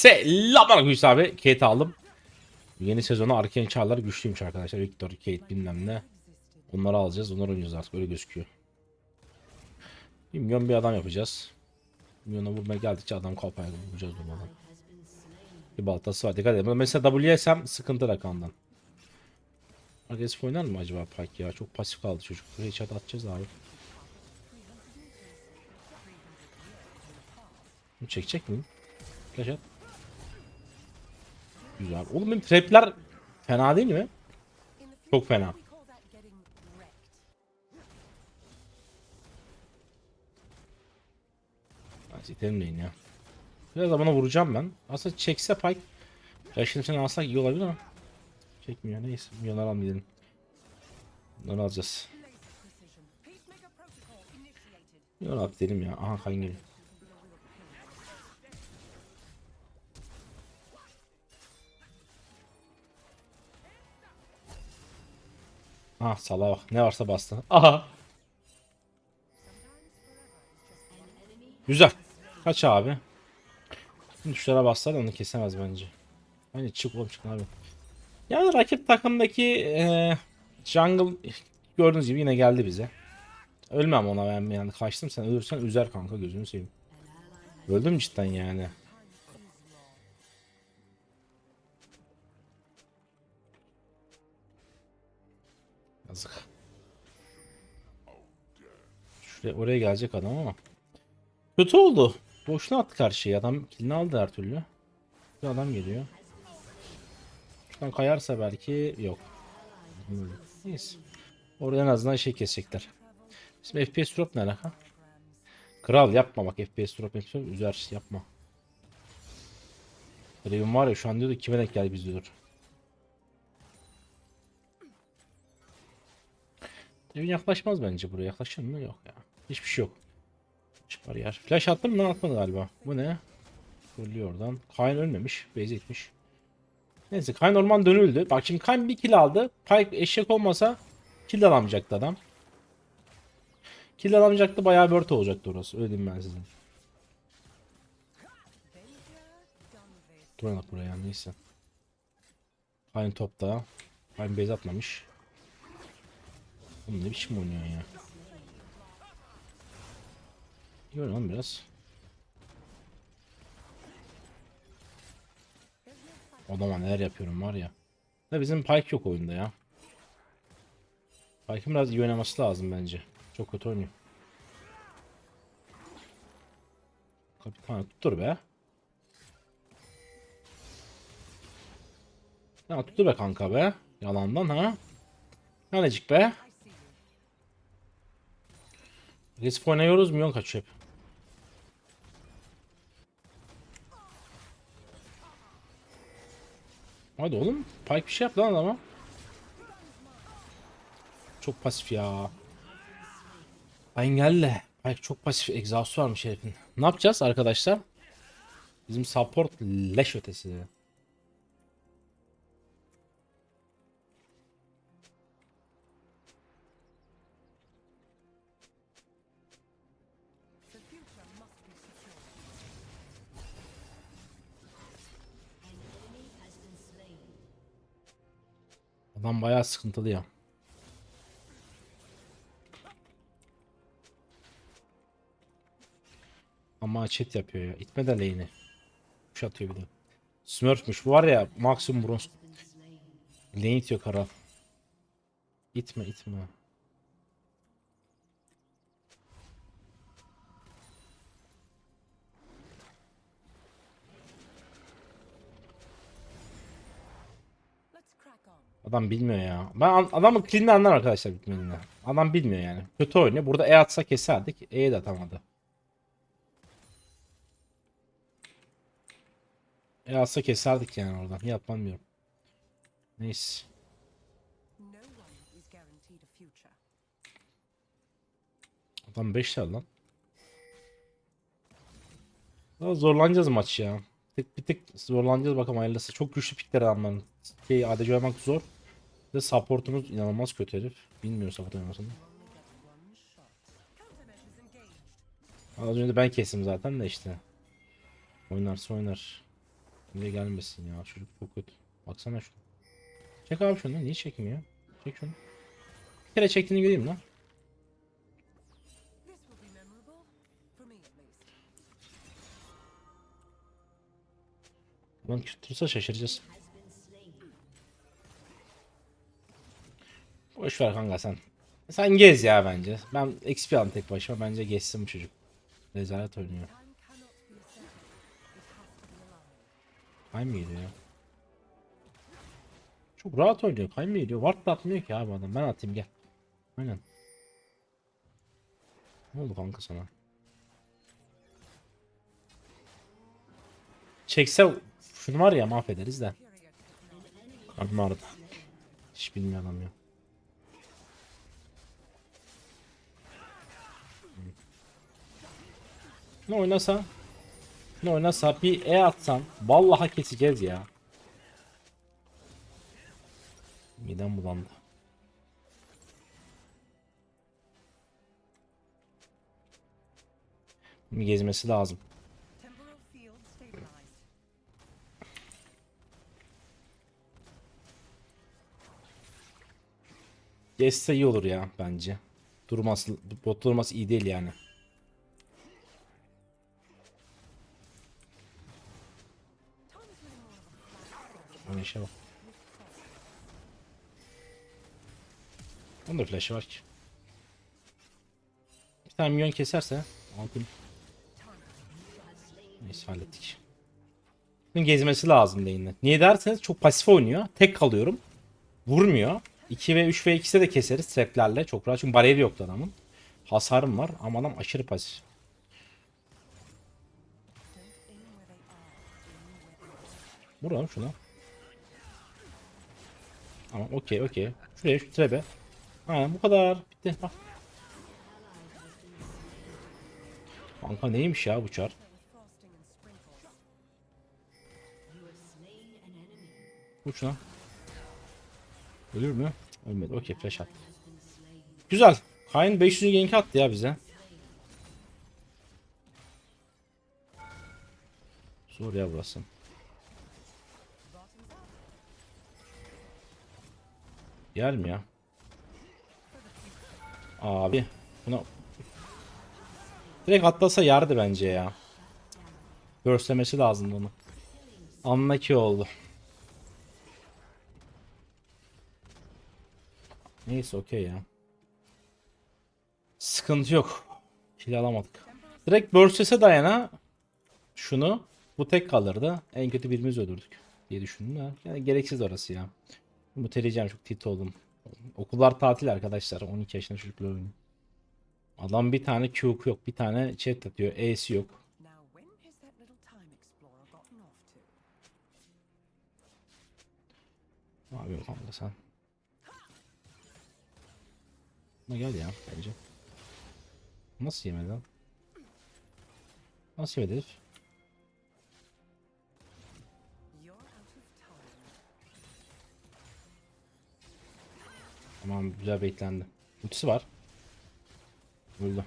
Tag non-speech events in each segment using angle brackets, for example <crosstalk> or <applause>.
Selam arkadaşlar abi. Kate aldım. Yeni sezona Arcane Çağlar güçlüymüş arkadaşlar. Victor, Kate bilmem ne. Onları alacağız. Onları oynayacağız artık. Öyle gözüküyor. Milyon bir adam yapacağız. Milyona vurmaya geldikçe adam kafaya vuracağız durmadan. Bir baltası var. Dikkat edin. Mesela W'sem sıkıntı rakamdan. Agresif oynar mı acaba Pike ya? Çok pasif kaldı çocuk. Buraya chat atacağız abi. Bunu çekecek miyim? Flash at. Güzel. Oğlum benim trapler fena değil mi? Çok fena. İtelim ya. Biraz da bana vuracağım ben. Aslında çekse Pike. Flash'ını falan alsak iyi olabilir ama. Çekmiyor neyse. Milyonlar almayalım. Bunları alacağız. Milyon dedim ya. Aha kayın geliyor. Ah salağa bak. Ne varsa bastı. Aha. Güzel. Kaç abi? Şimdi tuşlara baslar da onu kesemez bence. Bence çık oğlum çık abi. Yani rakip takımdaki eee jungle gördüğünüz gibi yine geldi bize. Ölmem ona ben yani kaçtım sen ölürsen üzer kanka gözünü seveyim. Öldüm cidden yani. Yazık. Şuraya oraya gelecek adam ama. Kötü oldu. Boşuna attı karşıya. Adam kilini aldı her türlü. Bir adam geliyor. Şuradan kayarsa belki yok. Neyse. Orada en azından şey kesecekler. Şimdi FPS drop ne alaka? Kral yapma bak FPS drop drop üzer yapma. Raven var ya şu an diyordu kime denk geldi biz diyor. Raven yaklaşmaz bence buraya yaklaşır mı? Yok ya. Hiçbir şey yok. Çıkar yer. Flash attın mı? Atmadı galiba. Bu ne? Fırlıyor oradan. Kayn ölmemiş. Base etmiş. Neyse Kayn orman dönüldü. Bak şimdi Kayn bir kill aldı. Pike eşek olmasa kill alamayacaktı adam. Kill alamayacaktı bayağı word olacaktı orası. Öyle diyeyim ben size. Duralım buraya neyse. Kayn topta. Kayn base atmamış. Oğlum ne biçim oynuyor ya. İyi oyna biraz. Adama neler yapıyorum var ya. Da bizim Pike yok oyunda ya. Pike'ın biraz iyi oynaması lazım bence. Çok kötü oynuyor. Kapitan tuttur be. Ya tuttur be kanka be. Yalandan ha. Nanecik be. Resip oynuyoruz milyon kaçıyor hep. Hadi oğlum. Pike bir şey yap lan adama. Çok pasif ya. Engelle. Pike çok pasif. Egzaustu varmış herifin. Ne yapacağız arkadaşlar? Bizim support leş ötesi. Bayağı sıkıntılı ya. Ama chat yapıyor ya. İtme de lane'i. Kuş atıyor bir de. Smurf'muş. Bu var ya maksimum bronz. Lane itiyor kara. İtme itme. Adam bilmiyor ya. Ben adamın clean'ini anlar arkadaşlar bitmediğini. Adam bilmiyor yani. Kötü oynuyor. Burada E atsa keserdik. E'ye de atamadı. E atsa keserdik yani oradan. Yapmam bilmiyorum. Neyse. Adam 5 lan. Daha zorlanacağız maç ya. Tık bir tık zorlanacağız bakalım hayırlısı. Çok güçlü pikler adamların. Şey ADC oynamak zor. De supportumuz inanılmaz kötü herif. Bilmiyor support oynamasını. Az önce de ben kestim zaten de işte. Oynarsa oynar. Niye gelmesin ya çocuk çok kötü. Baksana şunu. Çek abi şunu. Niye çekmiyor? Çek şunu. Bir kere çektiğini göreyim lan. Lan tuttursa şaşıracağız. Boş ver kanka sen. Sen gez ya bence. Ben XP alayım tek başıma. Bence geçsin bu çocuk. Rezalet oynuyor. Kay mı geliyor? Çok rahat oynuyor. Kay mı geliyor? Ward da atmıyor ki abi adam. Ben atayım gel. Aynen. Ne oldu kanka sana? Çekse şunu var ya mahvederiz de. Karnım ağrıdı. Hiç bilmiyor adam ya. Ne oynasa? Ne oynasa bir E atsan vallahi keseceğiz ya. Midem bulandı. Bir gezmesi lazım. Geçse iyi olur ya bence. Durması, bot durması iyi değil yani. Şey bak. Onun da var ki. Bir tane milyon keserse altın. Neyse hallettik. Bunun gezmesi lazım lane'de. Niye derseniz çok pasif oynuyor. Tek kalıyorum. Vurmuyor. 2 ve 3 ve 2'de de keseriz traplerle. Çok rahat çünkü bariyeri yoktu adamın. Hasarım var ama adam aşırı pasif. Don't aim Tamam okey okey. Şuraya şu trebe. Aynen bu kadar. Bitti. Bak. Kanka neymiş ya bu çar? Vur şuna. Ölür mü? Ölmedi. Okey flash attı. Güzel. Kayn 500'ün gank attı ya bize. Zor ya burası. Yer mi ya? Abi. Buna... Direkt atlasa yerdi bence ya. Burstlemesi lazımdı onu. Anla ki oldu. Neyse okey ya. Sıkıntı yok. Kill alamadık. Direkt burstese dayana şunu bu tek kalırdı. En kötü birimiz öldürdük diye düşündüm. Yani gereksiz orası ya. Muteleyeceğim çok tit oldum. Okullar tatil arkadaşlar. 12 yaşında çocuklar oynuyor. Adam bir tane Q'ku yok. Bir tane chat atıyor. E'si yok. Ne yapıyorsun kanka sen? Ama gel ya bence. Nasıl yemedi lan? Nasıl yemedi herif? Tamam güzel baitlendi. Ultisi var. Öldü.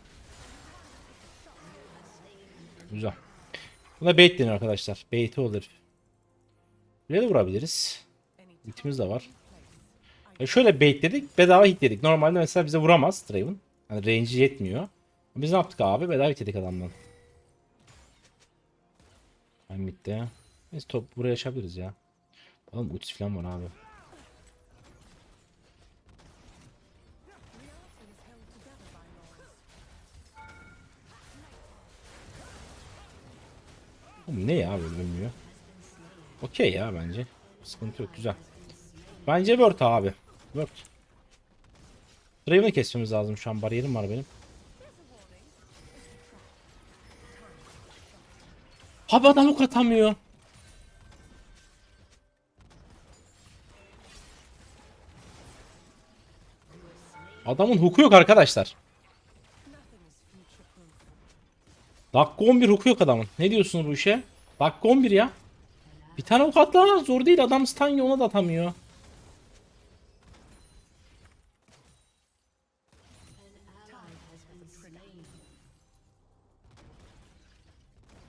Güzel. Buna bait deniyor arkadaşlar. Bait'i olur. Buraya da vurabiliriz. Ultimiz de var. E şöyle baitledik. Bedava hit dedik. Normalde mesela bize vuramaz Draven. Hani range'i yetmiyor. Biz ne yaptık abi? Bedava hit dedik adamdan. Hem bitti. Biz top buraya açabiliriz ya. Oğlum ultisi falan var abi. Oğlum ne ya böyle ölmüyor. Okey ya bence. Sıkıntı yok güzel. Bence Word abi. Word. Draven'ı kesmemiz lazım şu an. Bariyerim var benim. Abi adam ok atamıyor. Adamın huku yok arkadaşlar. Dakika 11 huku yok adamın. Ne diyorsunuz bu işe? Dakika 11 ya. Bir tane ok atlamak zor değil. Adam stun ona da atamıyor.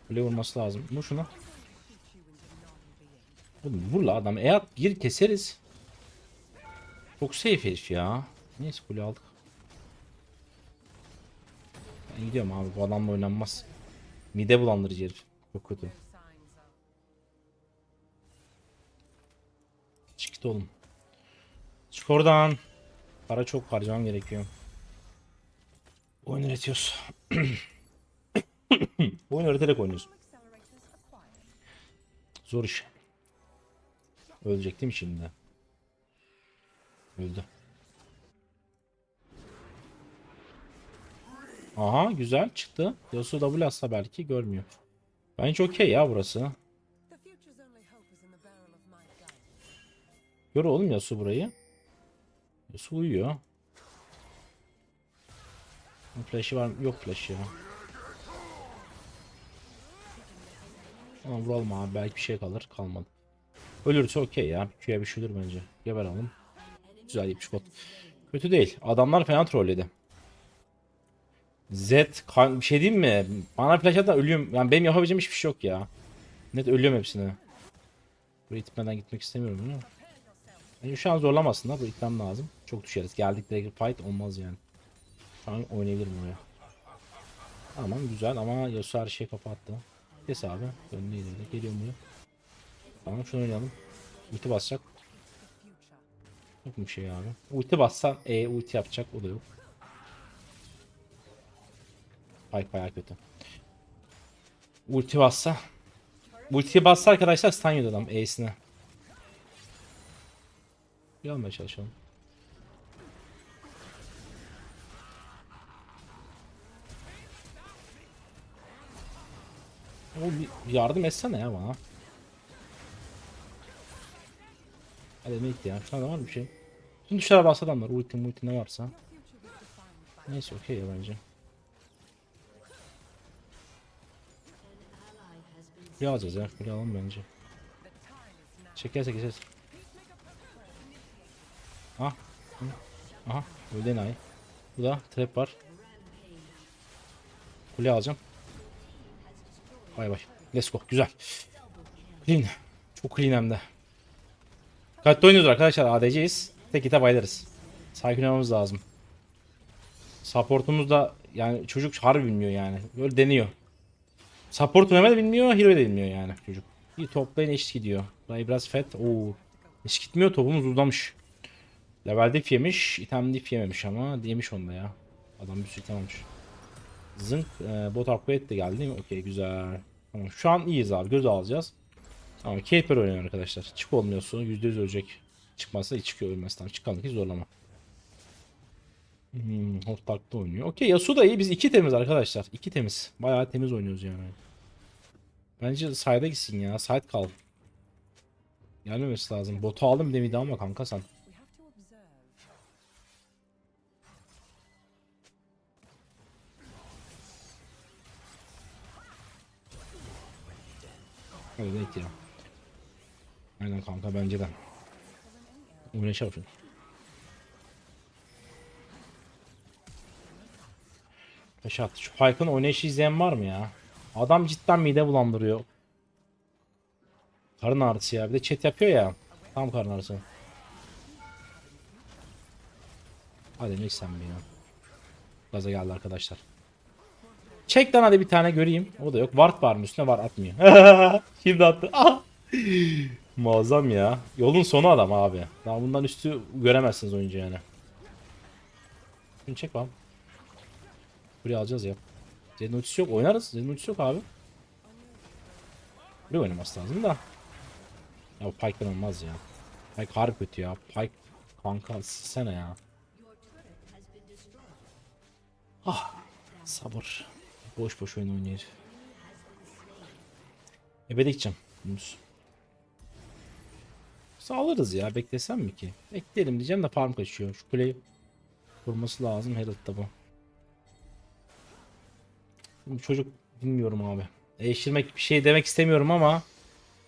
Kule vurması lazım. Bu şuna. Oğlum vur la adam. E at gir keseriz. Çok safe herif ya. Neyse kule aldık. Ben gidiyorum abi bu adamla oynanmaz. Mide bulandırıcı herif. Çok kötü. Çık git oğlum. Çık oradan. Para çok harcamam gerekiyor. Oyun üretiyoruz. <coughs> Oyun üreterek oynuyoruz. Zor iş. Ölecek değil mi şimdi? Öldü. Aha güzel çıktı. Yasuo W atsa belki görmüyor. Bence okey ya burası. Gör oğlum Yasuo burayı. Yasuo uyuyor. Flash'ı var mı? Yok flash'ı ya. Tamam vuralım abi. Belki bir şey kalır. Kalmadı. Ölürse okey ya. Q'ya bir şey olur bence. Geber alın. Güzel ip spot. Kötü değil. Adamlar fena trolledi. Z kan bir şey diyeyim mi? Bana flash atan ölüyorum. Yani benim yapabileceğim hiçbir şey yok ya. Net ölüyorum hepsine. Buraya itmeden gitmek istemiyorum ama. Bence şu an zorlamasınlar. Bu itmem lazım. Çok düşeriz. Geldik direkt fight olmaz yani. Şu an oynayabilirim oraya. Tamam güzel ama Yasuo her şeyi kapattı. Kes abi. Önüne ileride. Geliyorum buraya. Tamam şunu oynayalım. Ulti basacak. Yok mu şey abi? Ulti bassan E ulti yapacak. O da yok. Ay bayağı kötü. Ulti bassa. Ultiyi bassa arkadaşlar stun yiyordu adam E'sine. Bir almaya çalışalım. O bir yardım etsene ya bana. Hadi ne gitti ya? Şuna da var bir şey? Tüm tuşlara bas adamlar. Ulti multi ne varsa. Neyse okey ya bence. Kule alacağız ya. Kule alalım bence. the time is now. Çekerse keseriz. Ah. Aha. Öldü enayi. Bu da trap var. Kule alacağım. Bay bay. Let's go. Güzel. Clean. Çok clean hem de. Dikkatli oynuyoruz arkadaşlar. ADC'yiz. Tek hite baylarız. Sakin olmamız lazım. Supportumuz da yani çocuk harbi bilmiyor yani. Böyle deniyor. Support Mehmet de bilmiyor, Hero da bilmiyor yani çocuk. İyi toplayın eşit gidiyor. Burayı biraz fet. Oo. Eşit gitmiyor topumuz uzamış. Level dip yemiş, item dip yememiş ama diyemiş onda ya. Adam bir sürü almış. Zınk, e, bot upgrade de geldi değil mi? Okey güzel. Tamam şu an iyiyiz abi göz alacağız. Tamam Caper oynuyor arkadaşlar. Çık olmuyorsa %100 ölecek. Çıkmazsa çıkıyor ölmez tamam. Çıkanlık hiç zorlama. Hmm, Hortlak'ta oynuyor. Okey Yasuo da iyi. Biz iki temiz arkadaşlar. İki temiz. Bayağı temiz oynuyoruz yani. Bence side'a gitsin ya. Side kal. Gelmemesi lazım. Botu aldım bir de midi alma kanka sen. Hadi net ya. Aynen kanka bence de. Oyuna şey Taş attı. Şu Pyke'ın oynayışı izleyen var mı ya? Adam cidden mide bulandırıyor. Karın ağrısı ya. Bir de chat yapıyor ya. Tam karın ağrısı. Hadi ne sen ya. Gaza geldi arkadaşlar. Çek lan hadi bir tane göreyim. O da yok. Ward var mı üstüne var atmıyor. <laughs> Şimdi attı. Ah! Muazzam ya. Yolun sonu adam abi. Daha bundan üstü göremezsiniz oyuncu yani. Şunu çek bakalım. Buraya alacağız ya. Zed'in ultisi yok. Oynarız. Zed'in ultisi yok abi. Buraya oynaması lazım da. Ya Pike'den olmaz ya. Pike harbi kötü ya. Pike kanka sene ya. Ah sabır. Boş boş oyun oynuyor. Ebe. Yunus. Sağlarız ya. Beklesem mi ki? Bekleyelim diyeceğim de farm kaçıyor. Şu kuleyi vurması lazım. Herald'da bu. Çocuk bilmiyorum abi. Değiştirmek bir şey demek istemiyorum ama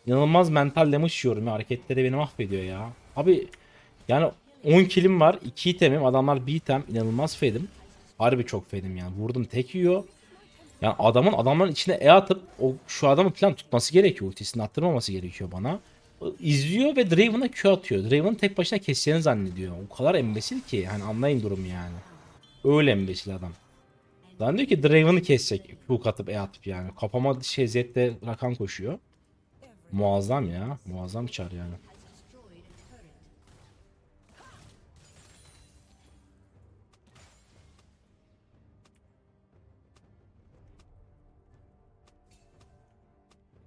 inanılmaz mental damage yiyorum ya. Hareketleri beni mahvediyor ya. Abi yani 10 kilim var. 2 itemim. Adamlar bir item. İnanılmaz fedim. Harbi çok fedim yani. Vurdum tek yiyor. Yani adamın adamların içine E atıp o şu adamı plan tutması gerekiyor. Ultisini attırmaması gerekiyor bana. izliyor ve Draven'a Q atıyor. Draven'ı tek başına keseceğini zannediyor. O kadar embesil ki hani anlayın durumu yani. Öyle embesil adam. Zannediyor ki Draven'ı kesecek. Hook atıp E atıp yani. Kafama şey Zed'de rakan koşuyor. Muazzam ya. Muazzam çar yani.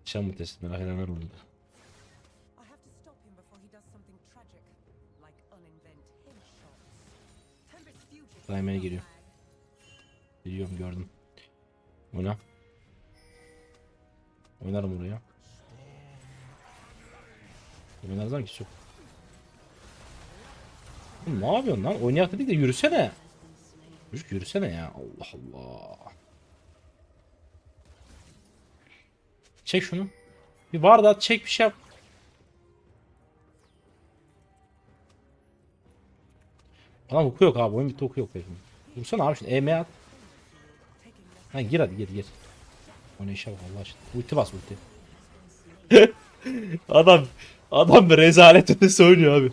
Şam mutesi merak edenler oldu. Daima'ya giriyor. Biliyorum gördüm. Oyna. Oynarım buraya. Oynarız lan ki çok. Ne yapıyorsun lan? Oynayak dedik de yürüsene. Çocuk yürüsene ya. Allah Allah. Çek şunu. Bir var da çek bir şey yap. Adam huku yok abi. Oyun bitti huku yok benim. Vursana abi şimdi. EM at. Ha gir hadi gir gir. O ne işe bak Allah aşkına. Ulti bas ulti. <laughs> adam adam bir rezalet ötesi oynuyor abi.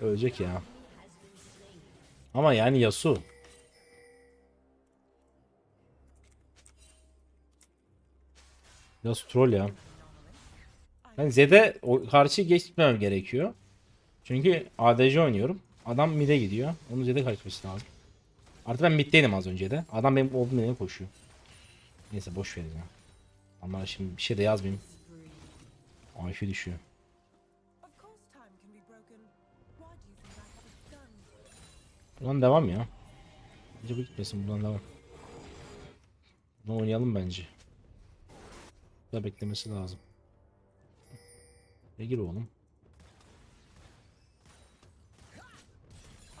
Ölecek ya. Ama yani Yasu. Yasu troll ya. Ben Zed'e karşı geçmemem gerekiyor. Çünkü ADC oynuyorum. Adam mid'e gidiyor. Onun Zed'e kaçması lazım. Artık ben mid'deydim az önce de. Adam benim olduğum yere koşuyor. Neyse boş verin ya. Ama şimdi bir şey de yazmayayım. IQ düşüyor. Buradan devam ya. Bence bu gitmesin buradan devam. Bunu oynayalım bence. Da beklemesi lazım. Ne gir oğlum.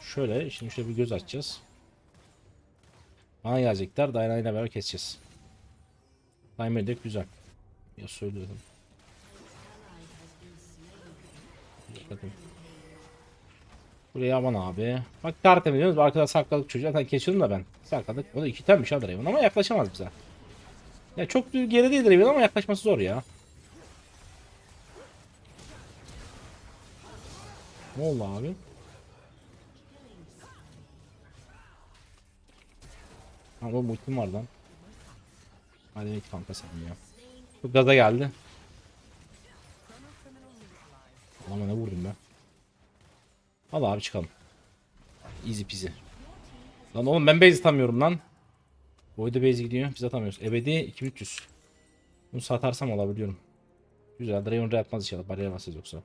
Şöyle şimdi şöyle bir göz açacağız. Bana gelecekler. Dayana ile beraber keseceğiz. Timer de güzel. Ya söylüyorum. Bakın. Buraya aman abi. Bak tertemiz ediyoruz. Arkada sakladık çocuğu. Zaten kesiyordum da ben. Sakladık. O da iki temmiş ha Draven ama yaklaşamaz bize. Ya çok geri değil Draven ama yaklaşması zor ya. Ne oldu abi? Ha bu ultim var lan. Hadi evet kanka ya. Bu gaza geldi. Ama ne vurdum ben? Al abi çıkalım. Easy peasy. Lan oğlum ben base atamıyorum lan. Boyda base gidiyor. Biz atamıyoruz. Ebedi 2300. Bunu satarsam alabiliyorum. Güzel. Draven Ray atmaz inşallah. Bariyer basacağız yoksa.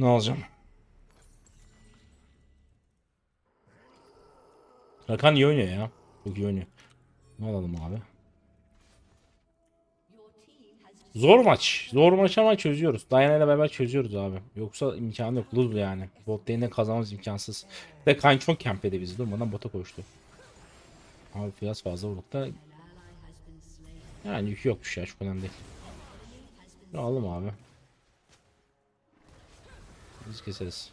Ne alacağım? Rakan iyi oynuyor ya. Çok iyi oynuyor. Ne alalım abi? Zor maç. Zor maç ama çözüyoruz. Diana ile beraber çözüyoruz abi. Yoksa imkanı yok. Lose yani. Bot lane'den kazanmamız imkansız. Bir De Kayn çok campledi bizi. Durmadan bota koştu. Abi biraz fazla vurduk da. Yani yükü yokmuş ya. Çok önemli değil. Alalım abi. Biz keseriz.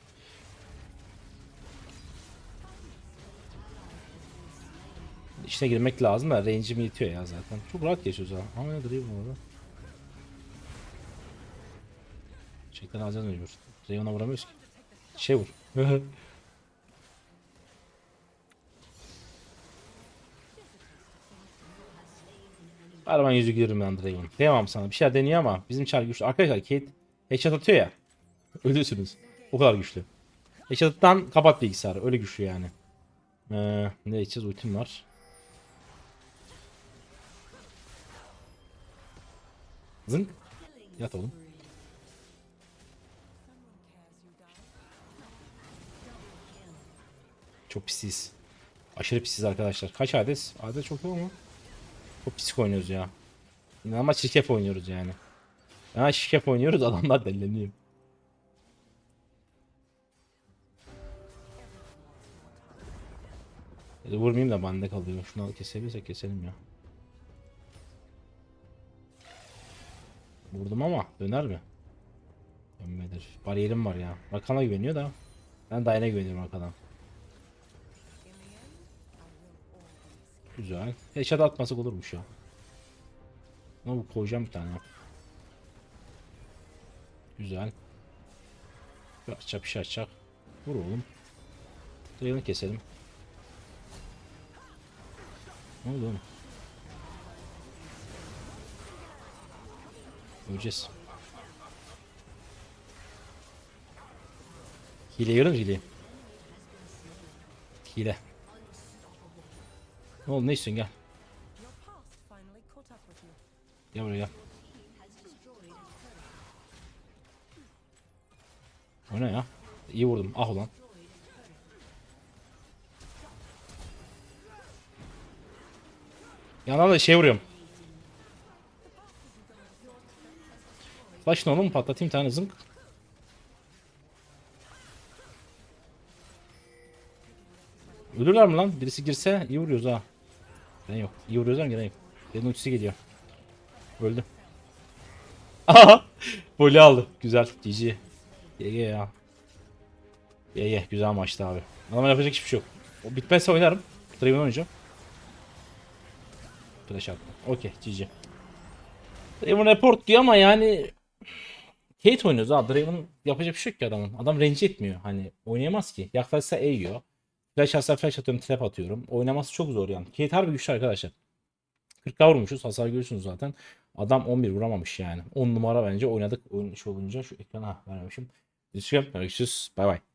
İşine girmek lazım da range'im yetiyor ya zaten. Çok rahat geçiyoruz ha. Ama ne durayım orada. Çekten alacağız mecbur. Rayon'a vuramıyoruz ki. Şey vur. <laughs> Araban yüzü giderim ben Draven. Diyemem sana. Bir şeyler deniyor ama bizim çar güçlü. Arkadaşlar Kate headshot atıyor ya. Ölürsünüz. O kadar güçlü. Headshot'tan kapat bilgisayarı. Öyle güçlü yani. Ee, ne içeceğiz? Ultim var. Zınk. Yat oğlum. Çok pisiz. Aşırı pisiz arkadaşlar. Kaç adet? Adet çok yok ama. Çok pisik oynuyoruz ya. İnanılmaz şirkef oynuyoruz yani. Ya şirkef oynuyoruz <laughs> adamlar deleniyor. Vurmayayım da bende kalıyor. Şunu kesebilirsek keselim ya. Vurdum ama döner mi? Dönmedir. Bariyerim var ya. Rakana güveniyor da. Ben Dayan'a güveniyorum arkadan. Güzel. Headshot atmasak olurmuş ya. Ama bu koyacağım bir tane. Güzel. Bir açacak bir şey açacak. Vur oğlum. Dragon'ı keselim. Ne oldu oğlum? Öleceğiz. Hile yarım hile. Hile. Ne oldu ne istiyorsun gel. Gel buraya gel. O ne ya? İyi vurdum. Ah ulan. Yanına da şey vuruyorum. Flash'ın onu mu patlatayım tane zınk. Ölürler mi lan? Birisi girse iyi vuruyoruz ha. Gelen yok. İyi vuruyoruz ama gelen yok. Benim ultisi geliyor. Öldü. <laughs> Aha! Voley aldı. Güzel. GG. GG ya. GG. Güzel maçtı abi. Ama yapacak hiçbir şey yok. O bitmezse oynarım. Draven oynayacağım. Flash attım. Okey. GG. Draven report diyor ama yani Kate oynuyoruz ha. Draven yapacak bir şey yok ki adamın. Adam range etmiyor. Hani oynayamaz ki. Yaklaşsa E yiyor. Flash atsa flash atıyorum, trap atıyorum. Oynaması çok zor yani. Kate harbi güçlü arkadaşlar. 40k vurmuşuz. Hasar görüyorsunuz zaten. Adam 11 vuramamış yani. 10 numara bence oynadık. Oyun işi olunca şu ekrana vermemişim. Görüşürüz. Bay bay.